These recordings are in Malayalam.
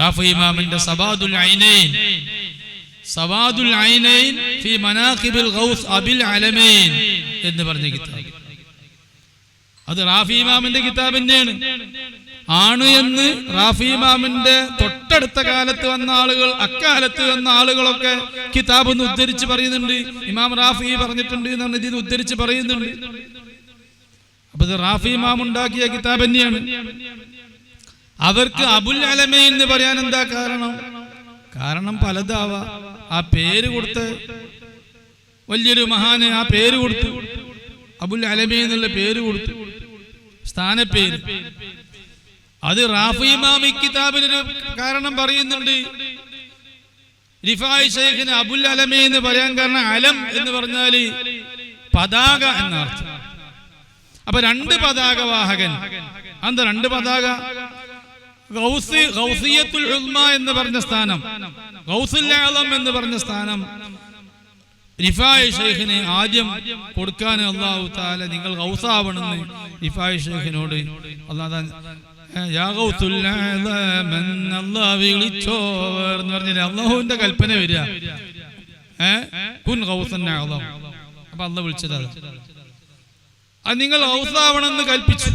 റാഫി ഇമാമിന്റെ സബാദുൽ ഐനൈൻ. സവാദുൽ ഐനൈൻ ഫി മനാഖിബിൽ ഗൗസ് അബിൽ അലമൈൻ എന്ന് പറഞ്ഞ കിതാബ്. അത് റാഫി ഇമാമിന്റെ കിതാബ് തന്നെയാണ് ആണ് എന്ന് റാഫി ഇമാമിന്റെ തൊട്ടടുത്ത കാലത്ത് വന്ന ആളുകൾ അക്കാലത്ത് വന്ന ആളുകളൊക്കെ കിതാബ് ഒന്ന് ഉദ്ധരിച്ച് പറയുന്നുണ്ട്. ഇമാം റാഫി പറഞ്ഞിട്ടുണ്ട് എന്നാണ് ഇതിന് ഉദ്ധരിച്ച് പറയുന്നുണ്ട്. അപ്പൊ ഇത് റാഫി ഇമാം ഉണ്ടാക്കിയ കിതാബ് തന്നെയാണ്. അവർക്ക് അബുൽ അലമ എന്ന് പറയാൻ എന്താ കാരണം? കാരണം? പലതാവ. ആ പേര് കൊടുത്ത് വലിയൊരു മഹാന് ആ പേര് കൊടുത്തു അബുൽ അലമ എന്നുള്ള പേര് കൊടുത്തു സ്ഥാനപ്പേര്. അത് റാഫി ഇമാമി കിതാബിനൊരു കാരണം പറയുന്നുണ്ട്. റിഫായ് ഷെയ്ഖിന് അബുൽ അലമ എന്ന് പറയാൻ കാരണം അലം എന്ന് പറഞ്ഞാൽ പതാക എന്നർത്ഥം അപ്പൊ രണ്ട് പതാക വാഹകൻ. അന്ത രണ്ട് പതാക? ഗൗസിയത്തുൽ എന്ന് പറഞ്ഞ സ്ഥാനം. എന്ന് പറഞ്ഞ സ്ഥാനം. റിഫായ് ഷെയ്ഖിന് ആദ്യം കൊടുക്കാൻ അള്ളാഹു താല നിങ്ങൾ ഗൗസാവണമെന്ന് റിഫായ് ഷെയ്ഖിനോട്. അള്ളാഹ് ആലം എന്ന് അള്ളാഹുവിന്റെ കൽപ്പന വരിക. അപ്പൊ അള്ള വിളിച്ചത്. അത് അത് നിങ്ങൾ ഗൗസാവണമെന്ന് കൽപ്പിച്ചു.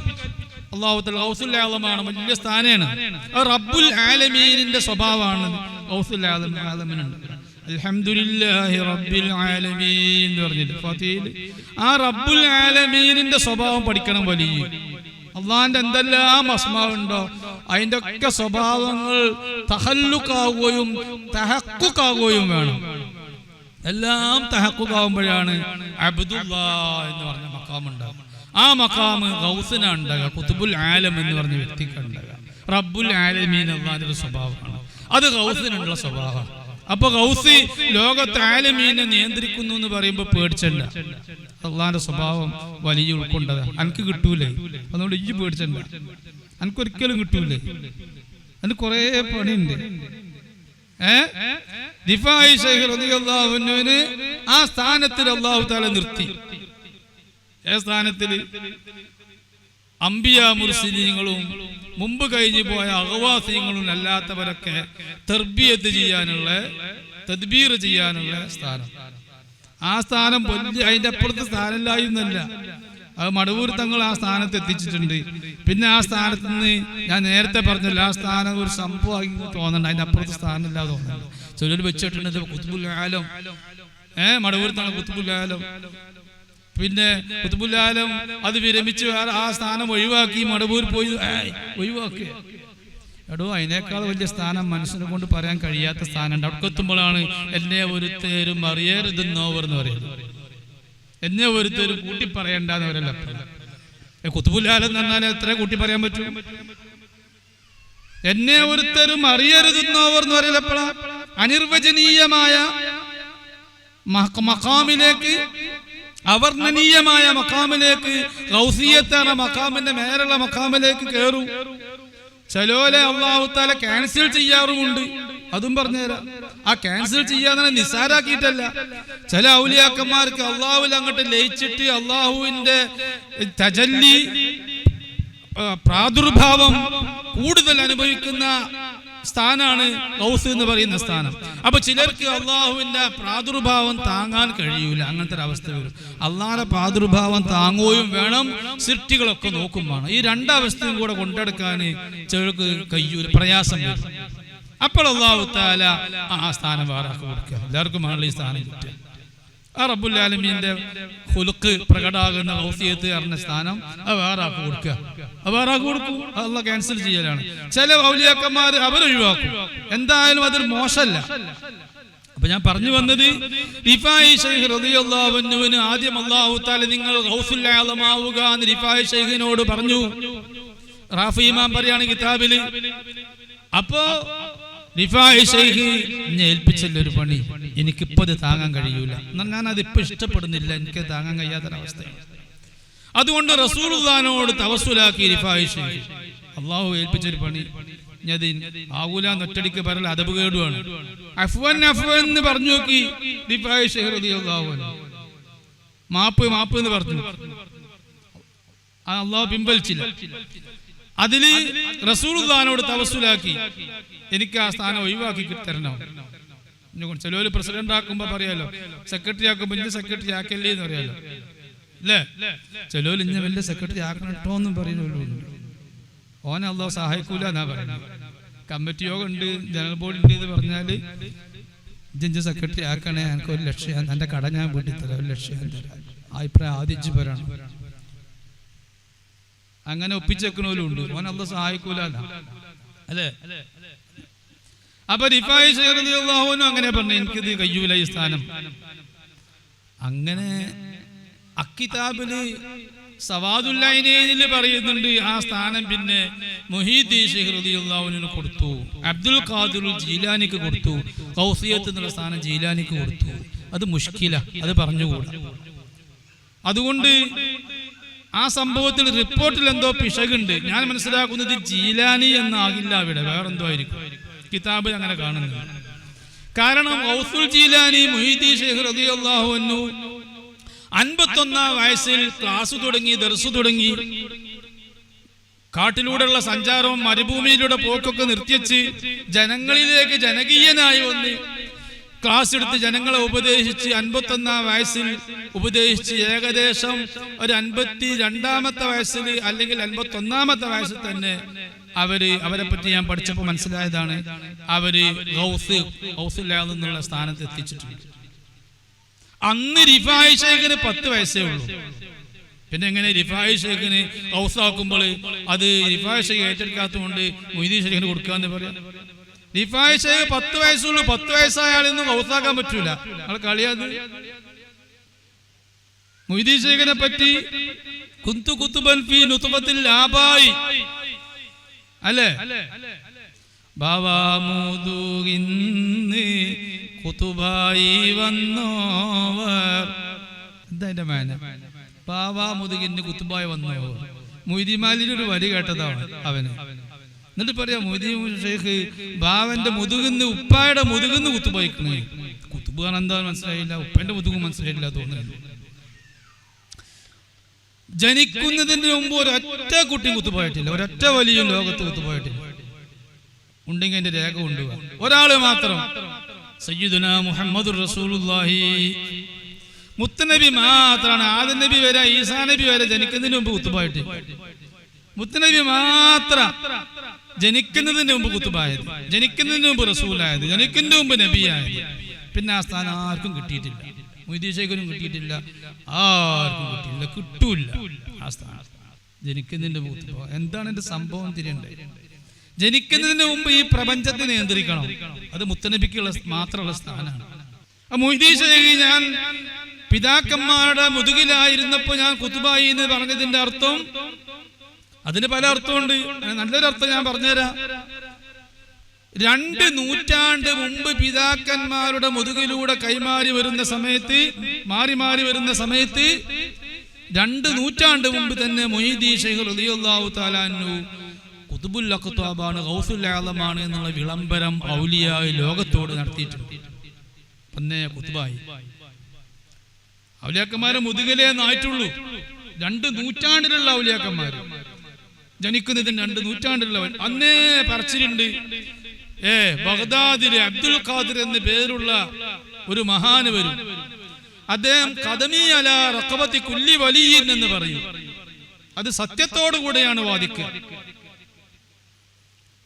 അള്ളാഹുത്തൽ ഹൗസുൽ ആലമാണ് വലിയ സ്ഥാനമാണ് റബ്ബുൽ ആലമീനിന്റെ സ്വഭാവമാണ്. ഹൗസുൽ ആലം ആലമിനുണ്ട്. അൽഹംദുലില്ലാഹി റബ്ബിൽ ആലമീൻ എന്ന് പറഞ്ഞിട്ട് ആ റബ്ബുൽ ആലമീനിന്റെ സ്വഭാവം പഠിക്കണം വലിയ. അള്ളാഹിന്റെ എന്തെല്ലാം അസ്മാവുണ്ടോ അതിന്റെ ഒക്കെ സ്വഭാവങ്ങൾ തഹല്ലുക്കാവുകയും തഹക്കുക്കാവുകയും വേണം. എല്ലാം തഹക്കുക്കാവുമ്പോഴാണ് അബ്ദുല്ല എന്ന് പറഞ്ഞ മക്കാം ഉണ്ടാകും ആ മക്കാമ് ഗൗസിനാ കുത്തുബുൽ ആലം എന്ന് പറഞ്ഞ വ്യക്തിക്ക് ഉണ്ടാകുക റബ്ബുൽ ആലമീൻ അള്ളാഹിന്റെ സ്വഭാവമാണ്. അത് ഗൗസിനുള്ള സ്വഭാവമാണ്. അപ്പൊ ഗൗസി ലോകത്ത് ആലമീനെ നിയന്ത്രിക്കുന്നു എന്ന് പറയുമ്പോൾ പേടിച്ചല്ല അള്ളാന്റെ സ്വഭാവം വലിയ ഉൾക്കൊണ്ടത്. എനിക്ക് കിട്ടൂലേ? അതുകൊണ്ട് ഈ പേടിച്ചണ്ട. എനിക്കൊരിക്കലും കിട്ടൂലേ? അതിന് കുറേ പണിയുണ്ട്. ഏഹ് ആ സ്ഥാനത്തിൽ അള്ളാഹു താല നിർത്തി. ഏ സ്ഥാനത്തിൽ അംബിയ മുർസിലീങ്ങളും മുമ്പ് കഴിഞ്ഞു പോയ അഹവാസിങ്ങളും അല്ലാത്തവരൊക്കെ തെർബിയത്ത് ചെയ്യാനുള്ള തദ്ബീർ ചെയ്യാനുള്ള സ്ഥാനം. ആ സ്ഥാനം വലിയ അതിന്റെ അപ്പുറത്ത് സ്ഥാനമില്ലായിരുന്നല്ല അത് മടവൂർ തങ്ങൾ ആ സ്ഥാനത്ത് എത്തിച്ചിട്ടുണ്ട്. പിന്നെ ആ സ്ഥാനത്ത് നിന്ന് ഞാൻ നേരത്തെ പറഞ്ഞല്ലോ ആ സ്ഥാനം ഒരു സംഭവമായി തോന്നണ്ട. അതിന്റെ അപ്പുറത്ത് സ്ഥാനമില്ല തോന്നുന്നു ചിലർ വെച്ചിട്ടുണ്ട് കുത്തുബുല്ലാലം ഏഹ് മടവൂർ തങ്ങൾ കുത്തുബുല്ലാലം പിന്നെ കുത്തുബുല്ലാലം അത് വിരമിച്ച് ആ സ്ഥാനം ഒഴിവാക്കി മടവൂർ പോയി. ഒഴിവാക്കി. എടോ അതിനേക്കാൾ വലിയ സ്ഥാനം മനുഷ്യനെ കൊണ്ട് പറയാൻ കഴിയാത്ത സ്ഥാനമുണ്ട്. അവിടെ എത്തുമ്പോഴാണ് എന്നെ ഒരുത്തേരും അറിയരുതെന്നോവർ എന്ന് പറയുന്നത്. എന്നെ ഒരുത്തേരും കൂട്ടി പറയണ്ടെന്ന് പറയുന്നത് കുത്തുബുല്ലാലം എന്ന് പറഞ്ഞാൽ എത്ര കൂട്ടി പറയാൻ പറ്റും? എന്നെ ഒരുത്തരും അറിയരുതെന്നോവർ എന്ന് പറയല എപ്പോഴാ അനിർവചനീയമായ മഹ- മഖാമിലേക്ക് അവർണനീയമായ മക്കാമിലേക്ക് റൗസിയത്താണ് മക്കാമിന്റെ മേലുള്ള മക്കാമിലേക്ക് കയറും ചിലോലെ അള്ളാഹുത്താല ക്യാൻസൽ ചെയ്യാറുമുണ്ട്. അതും പറഞ്ഞുതരാം. ആ ക്യാൻസൽ ചെയ്യാതെ നിസ്സാരാക്കിയിട്ടല്ല. ചില ഔലിയാക്കന്മാർക്ക് അള്ളാഹുൽ അങ്ങോട്ട് ലയിച്ചിട്ട് അള്ളാഹുവിന്റെ തജല്ലി പ്രാദുർഭാവം കൂടുതൽ അനുഭവിക്കുന്ന സ്ഥാനാണ് ഗൗസ് എന്ന് പറയുന്ന സ്ഥാനം. അപ്പൊ ചിലർക്ക് അള്ളാഹുവിന്റെ പ്രാദുർഭാവം താങ്ങാൻ കഴിയൂല. അങ്ങനത്തെ ഒരു അവസ്ഥ വരും. അള്ളാഹുടെ പ്രാദുർഭാവം താങ്ങുകയും വേണം. സൃഷ്ടികളൊക്കെ നോക്കും ഈ രണ്ടവസ്ഥയും കൂടെ കൊണ്ടെടുക്കാൻ ചിലർക്ക് കയ്യൂല പ്രയാസം വരും. അപ്പോൾ അള്ളാഹു താല ആ സ്ഥാനം വേറെ കൊടുക്കുക. എല്ലാവർക്കും ആണല്ലോ ഈ സ്ഥാനം കിട്ടുക. ആ റബ്ബുല്ലാലമീന്റെ ഹുലുക്ക് പ്രകടാകുന്ന ഔസിയത്ത് അറിഞ്ഞ സ്ഥാനം അത് വേറെ ആൾക്ക് കൊടുക്കുക. അത് വേറെ ആൾക്ക് കൊടുക്കും. അതല്ല ക്യാൻസൽ ചെയ്യലാണ്. ചില ഔലിയാക്കന്മാർ അവരൊഴിവാക്കും എന്തായാലും അതൊരു മോശമല്ല. അപ്പൊ ഞാൻ പറഞ്ഞു വന്നത് റിഫായി ഷെയ്ഖ് റളിയല്ലാഹുവിന് ആദ്യം അള്ളാഹു താല നിങ്ങൾ ഹൗസുല്ലാതമാവുക എന്ന് റിഫായി ഷെയ്ഖിനോട് പറഞ്ഞു. റാഫി ഇമാം പറയാണ് കിതാബിൽ. അപ്പോ എന്നെ ഏൽപ്പിച്ചല്ലോ ഒരു പണി. എനിക്കിപ്പോ ഇത് താങ്ങാൻ കഴിയൂല. എന്നാൽ ഞാൻ അത് ഇപ്പൊ ഇഷ്ടപ്പെടുന്നില്ല. എനിക്ക് താങ്ങാൻ കഴിയാത്തൊരവസ്ഥയാണ്. അതുകൊണ്ട് റസൂർദാനോട് തവസുലാക്കി റിഫായി അള്ളാഹു ഏൽപ്പിച്ചൊരു പണി. ഞാൻ ആകൂല ഒറ്റടിക്ക് പറയൽ അതബ് കേടുവാണ്. അഫ്വൻ അഫ്വൻ എന്ന് പറഞ്ഞു നോക്കി റിഫായി റളിയല്ലാഹു മാപ്പ് മാപ്പ് എന്ന് പറഞ്ഞു. അള്ളാഹു പിൻവലിച്ചില്ല. അതിൽ റസൂൽദാനോട് തവസുലാക്കി എനിക്ക് ആ സ്ഥാനം ഒഴിവാക്കി തരണം. ചിലവര് പ്രസിഡന്റ് ആക്കുമ്പോ പറയാലോ സെക്രട്ടറി ആക്കുമ്പോ ഇന്ന് സെക്രട്ടറി ആക്കല്ലേ എന്ന് പറയാലോ. അല്ലേ ചിലവര് ഇന്ന് വലിയ സെക്രട്ടറി ആക്കണം കേട്ടോ എന്നും പറയുന്നുണ്ട് ഓനെ അള്ളാഹ് സഹായിക്കൂല എന്നാ പറയുന്നത്. കമ്മിറ്റി യോഗം ഉണ്ട് ജനറൽ ബോർഡ് ഉണ്ട് എന്ന് പറഞ്ഞാൽ ഇഞ്ച് സെക്രട്ടറി ആക്കണേ എനിക്ക് ഒരു ലക്ഷം എന്റെ കട ഞാൻ വീട്ടിൽ തരാം ഒരു ലക്ഷം ഞാൻ തരാം. അഭിപ്രായം ആദ്യം പറയണം. അങ്ങനെ ഒപ്പിച്ചെക്കണോലും ഉണ്ട് ഓൻ അല്ല? സഹായിക്കൂല. അല്ലേ അപ്പൊ റിഫായി അങ്ങനെ പറഞ്ഞു എനിക്കിത് കയ്യൂല ഈ സ്ഥാനം. അങ്ങനെ അക്കിതാബിൽ സവാദുല്ലൈനയിൽ പറയുന്നുണ്ട് ആ സ്ഥാനം പിന്നെ റളിയല്ലാഹുവിന് കൊടുത്തു. അബ്ദുൽ ഖാദിർ ജീലാനിക്ക് കൊടുത്തു. കൗസിയത്ത് എന്നുള്ള സ്ഥാനം ജീലാനിക്ക് കൊടുത്തു. അത് മുഷ്കില അത് പറഞ്ഞുകൂടാ. അതുകൊണ്ട് ആ സംഭവത്തിൽ റിപ്പോർട്ടിൽ എന്തോ പിശകുണ്ട്. ഞാൻ മനസ്സിലാക്കുന്നത് ജീലാനി എന്നാകില്ല അവിടെ. വേറെന്തോ ആയിരിക്കും. കിതാബ് അങ്ങനെ കാണുന്നു കാരണം ഔസുൽ ജീലാനി മുഹീദ്ദീൻ ഷെയ്ഖ് റളിയല്ലാഹു അൻഹു അൻപത്തൊന്നാം വയസ്സിൽ ക്ലാസ് തുടങ്ങി ദർസ് തുടങ്ങി. കാട്ടിലൂടെയുള്ള സഞ്ചാരവും മരുഭൂമിയിലൂടെ പോക്കൊക്കെ നിർത്തിവെച്ച് ജനങ്ങളിലേക്ക് ജനകീയനായി വന്ന് ക്ലാസ് എടുത്ത് ജനങ്ങളെ ഉപദേശിച്ച് അൻപത്തൊന്നാം വയസ്സിൽ ഉപദേശിച്ച് ഏകദേശം ഒരു അൻപത്തി രണ്ടാമത്തെ വയസ്സിൽ അല്ലെങ്കിൽ അൻപത്തൊന്നാമത്തെ വയസ്സിൽ തന്നെ അവർ അവരെ പറ്റി ഞാൻ പഠിച്ചപ്പോൾ മനസ്സിലായതാണ്. അവർ ഗൗസ് എന്നുള്ള സ്ഥാനത്ത് എത്തിച്ചിട്ടുണ്ട്. അന്ന് റിഫായി ഷേഖിന് പത്ത് വയസ്സേ ഉള്ളൂ. പിന്നെ എങ്ങനെ റിഫായി ഷേഖിന് ഹൗസാക്കുമ്പോൾ അത് റിഫായി ഷേഖ് ഏറ്റെടുക്കാത്തതുകൊണ്ട് മൊയ്തീൻ ഷേഖിന് കൊടുക്കാന്ന് പറയാം. റിഫായി ഷേഖ് പത്ത് വയസ്സുള്ളൂ പത്ത് വയസ്സായ ആളൊന്നും ഹൗസാക്കാൻ പറ്റൂല. ആൾ കളിയാത് മൊയ്തീൻ ഷേഖിനെ പറ്റി കുന്തു കുത്തുബൻ ഫി നുത്തുബത്തിൽ ലാബായി അല്ലേ? ബാവാമുതുകിന്ന് കുത്തുബായി വന്നോവർ. എന്താ എന്റെ മേന? ബാവാമുതുകിന് കുത്തുബായി വന്നോവർ. മൊയ്തിമാലിന് ഒരു വരി കേട്ടതാണ് അവന്. എന്നിട്ട് പറയാ മൊയ്തി ബാവന്റെ മുതുകുന്ന് ഉപ്പായുടെ മുതുകുന്ന് കുത്തുബായിക്കണേ കുത്തുബ് കാണാൻ എന്താ മനസ്സിലായില്ല ഉപ്പന്റെ മുതുകും മനസ്സിലായില്ല തോന്നുന്നു ജനിക്കുന്നതിന് മുമ്പ് ഒരൊറ്റ കുട്ടി കുത്തുപോയിട്ടില്ല ഒരൊറ്റ വലിയ ലോകത്ത് കുത്തുപോയിട്ടില്ല. ഉണ്ടെങ്കിൽ അതിന്റെ രേഖ കൊണ്ടുപോകാം ഒരാൾ മാത്രം. സയ്യിദുന മുഹമ്മദ് റസൂലുള്ളാഹി. മുത്തനബി മാത്രമാണ് ആദ്യ നബി വരെ ഈസാ നബി വരെ ജനിക്കുന്നതിന് മുമ്പ് കുത്തുപോയിട്ട് മുത്തനബി മാത്രം. ജനിക്കുന്നതിന് മുമ്പ് കുത്തുബായത് ജനിക്കുന്നതിന് മുമ്പ് റസൂലായത് ജനിക്കുന്നതിന് മുമ്പ് നബിയായത്. പിന്നെ ആ സ്ഥാനം ആർക്കും കിട്ടിയിട്ടില്ല. മൊയ്തീശേഖനും കിട്ടിയിട്ടില്ല ആർക്കും കിട്ടിയില്ല കിട്ടൂല്ല ആ സ്ഥാനം. ജനിക്കുന്നതിന്റെ മുമ്പ് എന്താണ് എന്റെ സംഭവം തിരിയണ്ടേ? ജനിക്കുന്നതിന് മുമ്പ് ഈ പ്രപഞ്ചത്തെ നിയന്ത്രിക്കണം. അത് മുത്തനബിക്കുള്ള മാത്രമുള്ള സ്ഥാനമാണ്. ആ മൊയ്തീൻ ഞാൻ പിതാക്കന്മാരുടെ മുതുകിലായിരുന്നപ്പോ ഞാൻ കുത്തുബായി എന്ന് പറഞ്ഞതിന്റെ അർത്ഥം അതിന് പല അർത്ഥമുണ്ട്. നല്ലൊരു അർത്ഥം ഞാൻ പറഞ്ഞുതരാം. രണ്ട് നൂറ്റാണ്ട് മുമ്പ് പിതാക്കന്മാരുടെ മുതുകിലൂടെ കൈമാറി വരുന്ന സമയത്ത് മാറി മാറി വരുന്ന സമയത്ത് രണ്ട് നൂറ്റാണ്ട് മുമ്പ് തന്നെ മൊയ്തീ ഷെയ്ഖ് റളിയല്ലാഹു താലാനു കുതുബുൽ അഖ്താബാണ് ഗൗസുൽ ആലമാണ് എന്നുള്ള വിളംബരം ഔലിയായി ലോകത്തോട് നടത്തിയിട്ടുണ്ട്. പിന്നെ കുത്തുബായി. ഔലിയാക്കന്മാരെ മുതുകിലേ നായിട്ടുള്ളൂ രണ്ട് നൂറ്റാണ്ടിലുള്ള ഔലിയാക്കന്മാർ ജനിക്കുന്നതിന് രണ്ട് നൂറ്റാണ്ടുള്ളവൻ അന്നേ പറച്ചിലുണ്ട്. ഏ ബഗ്ദാദിലെ അബ്ദുൽ ഖാദിർ എന്ന പേരുള്ള ഒരു മഹാന് വരും. അദ്ദേഹം കദമി അല റക്കബത്തി കുല്ലി വലിയൻ എന്ന് പറയും. അത് സത്യത്തോടു കൂടിയാണ് വാദിക്കുക.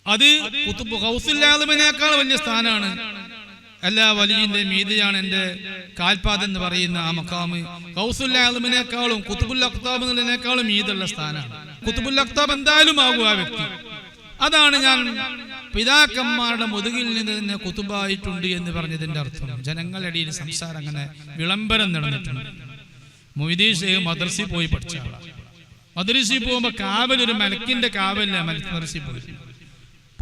അത് കുത്തുബ് ഹൗസുല്ലാദമിനേക്കാൾ വലിയ സ്ഥാനമാണ് എല്ലാ വലിയന്റെ മീതിയാണ് എന്റെ കാൽപാദം എന്ന് പറയുന്ന ആ മക്കാമ് ഹൗസുല്ലാദമിനേക്കാളും കുത്തുബുൽ അഖ്താബ് എന്നുള്ളതിനേക്കാളും മീതുള്ള സ്ഥാനമാണ് കുത്തുബുൽ എന്തായാലും ആകും ആ വ്യക്തി. അതാണ് ഞാൻ പിതാക്കന്മാരുടെ മുതുകിൽ നിന്ന് തന്നെ കുത്തുബായിട്ടുണ്ട് എന്ന് പറഞ്ഞതിന്റെ അർത്ഥം. ജനങ്ങളുടെ ഇടയിൽ സംസാരം അങ്ങനെ വിളംബരം നടന്നിട്ടുണ്ട് മൊയ്തീൻ ഷേഖ് മദർസി പോയി പഠിച്ച മദർസി പോകുമ്പോ കാവൽ ഒരു മലക്കിന്റെ കാവലില്ല മദർസി പോയി.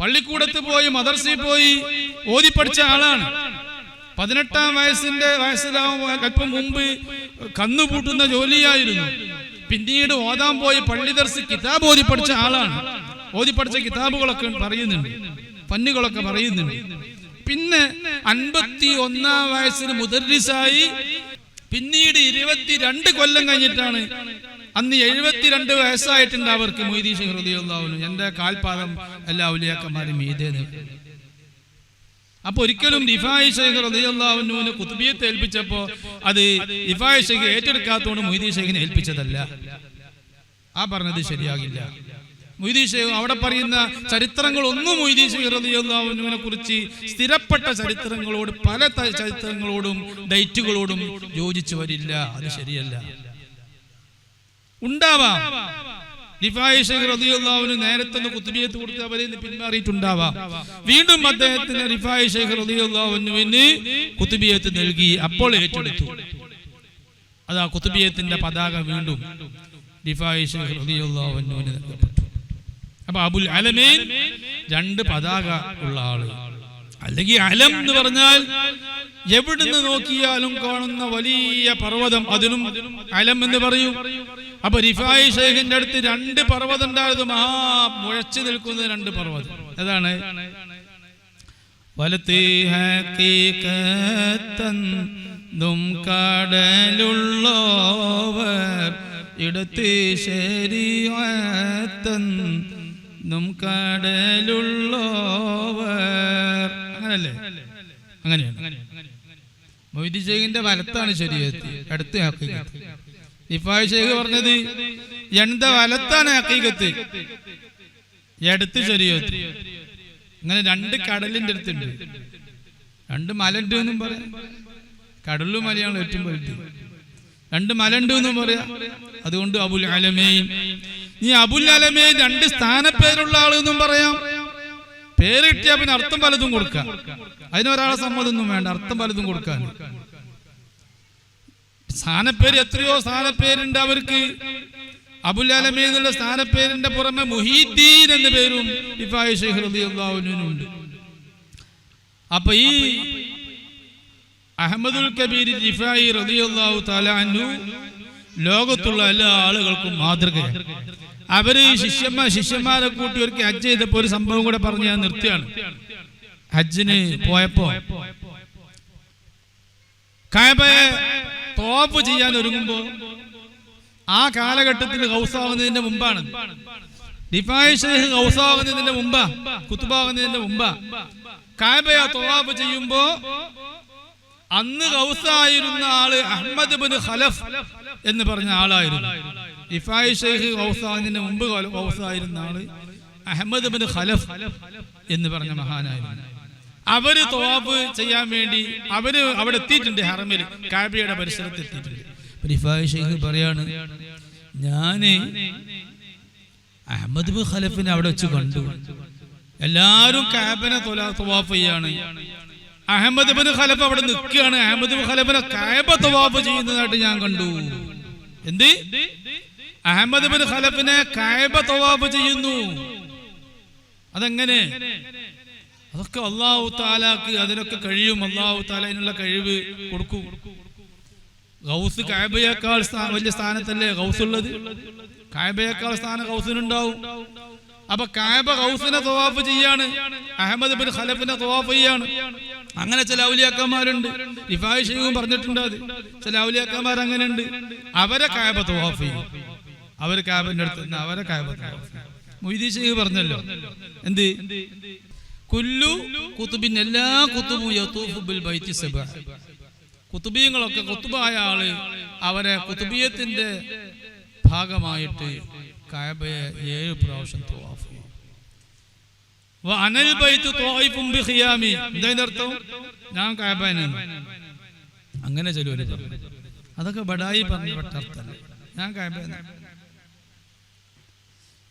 പള്ളിക്കൂടത്ത് പോയി മദർസി പോയി ഓതി പഠിച്ച ആളാണ്. പതിനെട്ടാം വയസ്സിന്റെ വയസ്സിലാവും അല്പം മുമ്പ് കന്നുപൂട്ടുന്ന ജോലിയായിരുന്നു. പിന്നീട് ഓതാൻ പോയി പള്ളി ദർശി കിതാബ് ഓതി പഠിച്ച ആളാണ്. ഓതി പഠിച്ച കിതാബുകളൊക്കെ പറയുന്നുണ്ട്. പന്നുകളൊക്കെ പറയുന്നുണ്ട്. പിന്നെ അൻപത്തി ഒന്നാം വയസ്സിന് മുദർരിസായി. പിന്നീട് ഇരുപത്തിരണ്ട് കൊല്ലം കഴിഞ്ഞിട്ടാണ് അന്ന് എഴുപത്തിരണ്ട് വയസ്സായിട്ടുണ്ട് അവർക്ക് മൊയ്തീഷ് ഹൃദയുള്ള എന്റെ കാൽപാദം എല്ലാ ഔലിയാക്കന്മാരും മീതേ നിൽക്കുന്നു. അപ്പൊ ഒരിക്കലും റിഫായി ഷെയ്ഖ് റളിയല്ലാഹുവിനെ കുത്തുബിയത്തെ ഏൽപ്പിച്ചപ്പോ അത് റിഫായി ഷെയ്ഖ് ഏറ്റെടുക്കാത്തതുകൊണ്ട് മൊയ്തീൻ ഷെയ്ഖിനെ ഏൽപ്പിച്ചതല്ല. ആ പറഞ്ഞത് ശരിയാകില്ല. മൊയ്തീൻ ഷെയ്ഖ് അവിടെ പറയുന്ന ചരിത്രങ്ങളൊന്നും മൊയ്തീൻ ഷെയ്ഖ് റളിയല്ലാഹുവിനെ കുറിച്ച് സ്ഥിരപ്പെട്ട ചരിത്രങ്ങളോട് പല ചരിത്രങ്ങളോടും ഡേറ്റുകളോടും യോജിച്ചു വരില്ല. അത് ശരിയല്ല. ഉണ്ടാവാം. റിഫായി ഷെയ്ഖ് റളിയല്ലാഹുവിന് നേരത്തെ ഒന്ന് കുത്തുബിയത്ത് കൊടുത്ത് അവരെ നിന്ന് പിന്മാറിയിട്ടുണ്ടാവാം. വീണ്ടും അദ്ദേഹത്തിന് റിഫായി ഷെയ്ഖ് റളിയല്ലാഹുവിന് കുത്തുബിയത്ത് നൽകി. അപ്പോൾ ഏറ്റെടുത്തു. അതാ കുത്തുബിയത്തിന്റെ പതാക വീണ്ടും റിഫായി ഷെയ്ഖ് റളിയല്ലാഹുവിന് നൽകപ്പെട്ടു. അപ്പൊ അബുൽ അലമീൻ രണ്ട് പതാക ഉള്ള ആൾ. അല്ലെങ്കിൽ അലം എന്ന് പറഞ്ഞാൽ എവിടുന്ന് നോക്കിയാലും കാണുന്ന വലിയ പർവതം അതിനും അലം എന്ന് പറയും. അപ്പൊ റിഫായി ഷെയ്ഖിന്റെ അടുത്ത് രണ്ട് പർവതം ഉണ്ടായത് മഹാ മുഴച്ചു നിൽക്കുന്ന രണ്ട് പർവതം. അതാണ് വലത്തെ കടലുള്ളോവർ ഇടത്തെ ശരിയാത്തന്തും കടലുള്ളോവർ. അങ്ങനല്ലേ? അങ്ങനെയാണ്. മൊയ്തി ഷെയ്ഖിന്റെ വലത്താണ് ശരിയെത്തി അടുത്ത് ഹക്കീകത്ത് ഇഫായ് ഷെയ്ഖ് പറഞ്ഞത് എന്ത വലത്താണ് അക്കീകത്ത് എടുത്ത് ശരിയത്ത് ഇങ്ങനെ രണ്ട് കടലിന്റെ അടുത്തുണ്ട്. രണ്ട് മലണ്ട് എന്നും പറയാം. കടലും മലയാണ് ഏറ്റവും വലുത്. രണ്ട് മലണ്ട് എന്നും പറയാം. അതുകൊണ്ട് അബുൽ അലമേൻ. നീ അബുൽ അലമേൻ രണ്ട് സ്ഥാനപ്പേരുള്ള ആളെന്നും പറയാം. പേര് കിട്ടിയാൽ പിന്നെ അർത്ഥം പലതും കൊടുക്കാം. അതിനൊരാളെ സമ്മതമൊന്നും വേണ്ട. അർത്ഥം പലതും കൊടുക്കാൻ. സ്ഥാനപ്പേര് എത്രയോ സ്ഥാനപ്പേരുണ്ട് അവർക്ക്. അബുൽ അലമീൻ എന്നുള്ള സ്ഥാനപ്പേരിന്റെ പുറമെ മുഹീദ്ദീൻ എന്ന പേരും ഇഫായി ഷെയ്ഖ് റബിയുണ്ട് അപ്പൊ ഈ അഹമ്മദുൽ കബീർ ഇഫായി റബിയുള്ളാഹു അൻഹു ലോകത്തുള്ള എല്ലാ ആളുകൾക്കും മാതൃകയാണ്. അവർ ശിഷ്യന്മാർ ശിഷ്യന്മാരെ കൂട്ടി ഒരു ഹജ്ജ് ചെയ്തപ്പോ ഒരു സംഭവം കൂടെ പറഞ്ഞ് ഞാൻ നിർത്തിയാണ്. ഹജ്ജിന് പോയപ്പോ തോപ്പ് ചെയ്യാൻ ഒരുങ്ങുമ്പോ ആ കാലഘട്ടത്തിൽ ഹൗസാവുന്നതിന്റെ മുമ്പാണ്. ഡിഫായ് ഷെയ്ഖ് ഹൗസാവുന്നതിന്റെ മുമ്പാ കുത്തുബാവുന്നതിന്റെ മുമ്പാ. കാബയ തോവാപ്പ് ചെയ്യുമ്പോ അന്ന് ഗൗസായിരുന്ന ആൾ അഹമ്മദ് ബിൻ ഖലഫ് എന്ന് പറഞ്ഞ ആളായിരുന്നു. ഇഫായി ഷെയ്ഖ് ഹൗസാവുന്നതിന്റെ മുമ്പ് ഗൗസായിരുന്ന ആൾ അഹമ്മദ് ബിൻ ഖലഫ് എന്ന് പറഞ്ഞ മഹാനായിരുന്നു. അവർ തോവാഫ് ചെയ്യാൻ വേണ്ടി അവർ അവിടെ എത്തിയിട്ടുണ്ട് ഹറമിൽ കാബിയുടെ പരിസരത്ത് എത്തിയിട്ടുണ്ട്. ഷെയ്ഖ് പറയാണ് ഞാൻ അഹമ്മദ് ബിൻ ഖലഫിനെ അവിടെ വെച്ച് കണ്ടു. എല്ലാരും കാബിനെ തൊവാഫ് ചെയ്യാണ്. അഹമ്മദ് ബിൻ ഖലഫ് അവിടെ നിൽക്കുകയാണ്. അഹമ്മദ് ബിൻ ഖലഫിനെ കാബ തവാഫ് ചെയ്യുന്നതായിട്ട് ഞാൻ കണ്ടു. എന്ത്? അഹമ്മദ് ബിൻ ഖലഫിനെ കാബ തവാഫ് ചെയ്യുന്നു. അതെങ്ങനെ? അതൊക്കെ അള്ളാഹു താലാക്ക് അതിനൊക്കെ കഴിയും. അള്ളാഹു താല അതിനുള്ള കഴിവ് കൊടുക്കും. ഗൗസ് കായബയേക്കാൾ വലിയ സ്ഥാനത്തല്ലേ ഗൗസ് ഉള്ളത് കായബയേക്കാൾ സ്ഥാനം ഗൗസിനുണ്ടാവും. അപ്പൊ കായബ ഗൗസിനെ തവാഫ് ചെയ്യാണ്. അഹമ്മദ് ബിൻ ഖലഫിനെ തവാഫ് ചെയ്യാണ്. അങ്ങനെ ചില ഔലിയാക്കന്മാരുണ്ട്. ഇഫായി ഷെയ്ഖും പറഞ്ഞിട്ടുണ്ട് അത്. ചില ഔലിയാക്കന്മാർ അങ്ങനെ ഉണ്ട് അവരെ കായബ തവാഫ് ചെയ്യും. അവർ കാബിന്റെ അടുത്ത് അവരെ കായബ തവാഫ് മൊയ്തീ ഷെയ്ഖ് പറഞ്ഞല്ലോ. എന്ത്? കുല്ലു കുത്തുബിൻ എല്ലാ കുത്തുബും കുത്തുബീങ്ങളൊക്കെ കുത്തുബായ ആൾ അവരെ കുത്തുബിയത്തിന്റെ ഭാഗമായിട്ട് കാബയെ ഏഴ് പ്രാവശ്യം അനൽ ഞാൻ അങ്ങനെ ചെല്ലുവല്ലേ അതൊക്കെ ബഡായി പറഞ്ഞ പെട്ടർത്ഥല്ലേ ഞാൻ കാബേന്ന്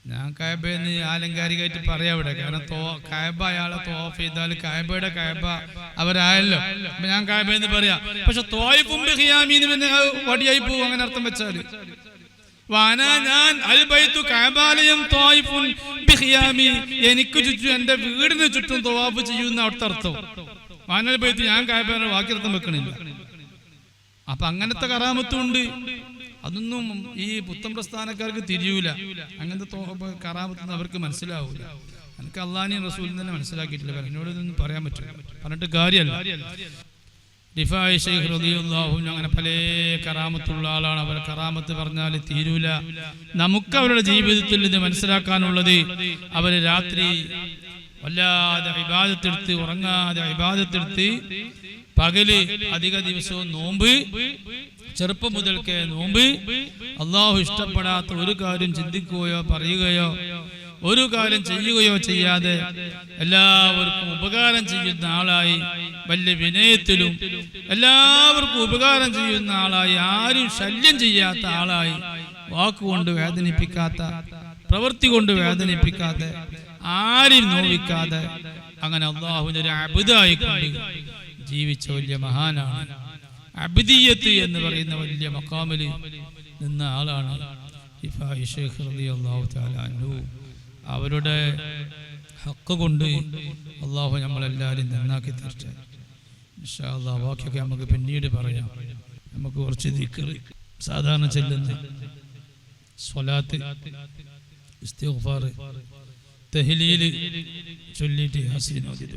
ഞാൻ കായബയെന്ന് ആലങ്കാരികമായിട്ട് പറയാം ഇവിടെ. കാരണം തോ കായബ അയാളെ തോഫ് ചെയ്താൽ കായബയുടെ കായബ അവരായല്ലോ. അപ്പൊ ഞാൻ എന്ന് പറയാം. പക്ഷെ തോയിപ്പും ബിഹിയാമീന്ന് പിന്നെ വടിയായി പോവും അങ്ങനെ അർത്ഥം വെച്ചാൽ വാന ഞാൻ എനിക്ക് ചുറ്റും എന്റെ വീടിന് ചുറ്റും തോവാഫ് ചെയ്യുന്ന അവിടുത്തെ അർത്ഥം. വാനൽ ബൈത്ത് ഞാൻ കായബയുടെ വാക്കിയർത്ഥം വെക്കണില്ല. അപ്പൊ അങ്ങനത്തെ കറാമത്തും ഉണ്ട് അതൊന്നും ഈ പുത്തൻ പ്രസ്ഥാനക്കാർക്ക് തിരിയൂല. അങ്ങനത്തെ കറാമത്തൊന്നും അവർക്ക് മനസ്സിലാവൂല. എനിക്ക് അള്ളാഹിനെയും റസൂലിനെ തന്നെ മനസ്സിലാക്കിയിട്ടില്ല. എന്നോട് ഇതൊന്നും പറയാൻ പറ്റില്ല. പറഞ്ഞിട്ട് കാര്യമല്ല. ഡിഫായ് ഷെയ്ഖ് റളിയല്ലാഹു അൻഹു അങ്ങനെ പല കറാമത്തുള്ള ആളാണ്. അവരെ കറാമത്ത് പറഞ്ഞാൽ തീരൂല. നമുക്ക് അവരുടെ ജീവിതത്തിൽ ഇത് മനസ്സിലാക്കാനുള്ളത് അവർ രാത്രി വല്ലാതെ ഇബാദത്തെടുത്ത് ഉറങ്ങാതെ ഇബാദത്തെടുത്ത് പകൽ അധിക ദിവസവും നോമ്പ് ചെറുപ്പം മുതൽക്കേ നോമ്പ് അള്ളാഹു ഇഷ്ടപ്പെടാത്ത ഒരു കാര്യം ചിന്തിക്കുകയോ പറയുകയോ ഒരു കാര്യം ചെയ്യുകയോ ചെയ്യാതെ എല്ലാവർക്കും ഉപകാരം ചെയ്യുന്ന ആളായി വലിയ വിനയത്തിലും എല്ലാവർക്കും ഉപകാരം ചെയ്യുന്ന ആളായി ആരും ശല്യം ചെയ്യാത്ത ആളായി വാക്കുകൊണ്ട് വേദനിപ്പിക്കാത്ത പ്രവൃത്തി കൊണ്ട് വേദനിപ്പിക്കാത്ത ആരും നോവിക്കാതെ അങ്ങനെ അള്ളാഹുവിന്റെ ഒരു അബുദായി ജീവിച്ച വലിയ മഹാനാണ്. അബിദീയത്ത് എന്ന് പറയുന്ന വലിയ മക്കാമിൽ നിന്ന ആളാണ് ഷെയ്ഖ് റളിയല്ലാഹു തആല അവരുടെ ഹക്ക് കൊണ്ട് അള്ളാഹു നമ്മളെല്ലാവരും നന്നാക്കി തരട്ടെ. ഇൻഷാ അല്ലാഹ് ബാക്കിയൊക്കെ നമുക്ക് പിന്നീട് പറയാം. നമുക്ക് കുറച്ച് ദിക്ർ സാധാരണ ചെല്ലുന്ന സ്വലാത്ത് ഇസ്തിഗ്ഫാർ തഹ്ലീൽ ചൊല്ലിയിട്ട്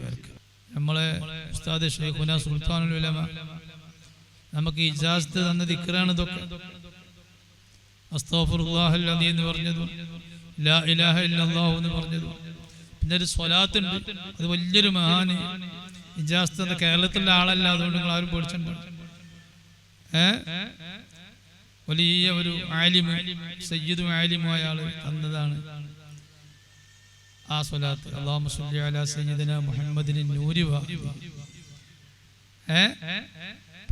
വരക്കുക നമ്മളെ ഉസ്താദ് ഷെയ്ഖുന സുൽത്താനുൽ ഉലമ നമുക്ക് ഇജാസത്ത് തന്ന ദിക്കറാണ് ഇതൊക്കെ. അസ്തഗ്ഫിറുല്ലാഹൽ അലീം എന്ന് പറഞ്ഞതും ലാ ഇലാഹ ഇല്ലാഹു എന്ന് പറഞ്ഞതും. പിന്നെ ഒരു സ്വലാത്തുണ്ട്. അത് വലിയൊരു മഹാന്. ഇജാസത്ത് തന്ന കേരളത്തിലെ ആളല്ല അതുകൊണ്ട് നിങ്ങൾ ആരും പേടിച്ചിട്ടുണ്ട് വലിയ ഒരു ആലിമ സയ്യിദും ആലിമുമായ ആൾ തന്നതാണ് ആ സ്വലാത്ത്. അള്ളാഹു സയ്യിദന മുഹമ്മദിന് നൂരി വാഹിദി ഏ?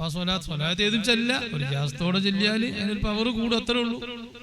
അപ്പൊ ആ സ്വലാത്ത് സ്വലാത്ത് ഏതും ഒരു ജാസ്തോടെ ചെല്ലിയാൽ അതിനൊരു പവർ കൂടും അത്രേ ഉള്ളൂ.